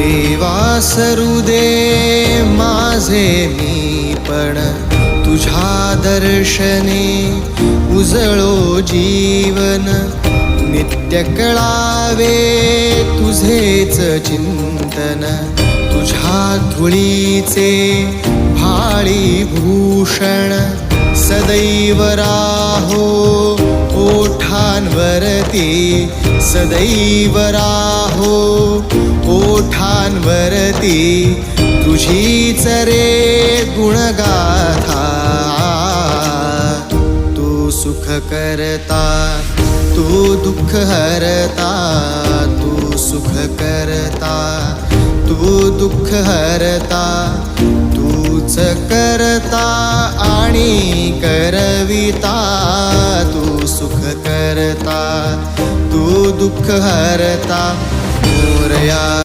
देवा सरू दे माझे मी पण तुझ्या दर्शने उजळो जीवन. नित्य कळावे तुझेच चिंतन तुझ्या धुळीचे भाळी भूषण. सदैव राहो ओठांवरती सदैव राहो ओठांवरती तुझीच रे गुणगाथा. तू सुख करता तू दुःख हरता तू सुख करता तू दुःख हरता तूच करता आणि करविता तू सुख करता तू दुःख हरता मोरया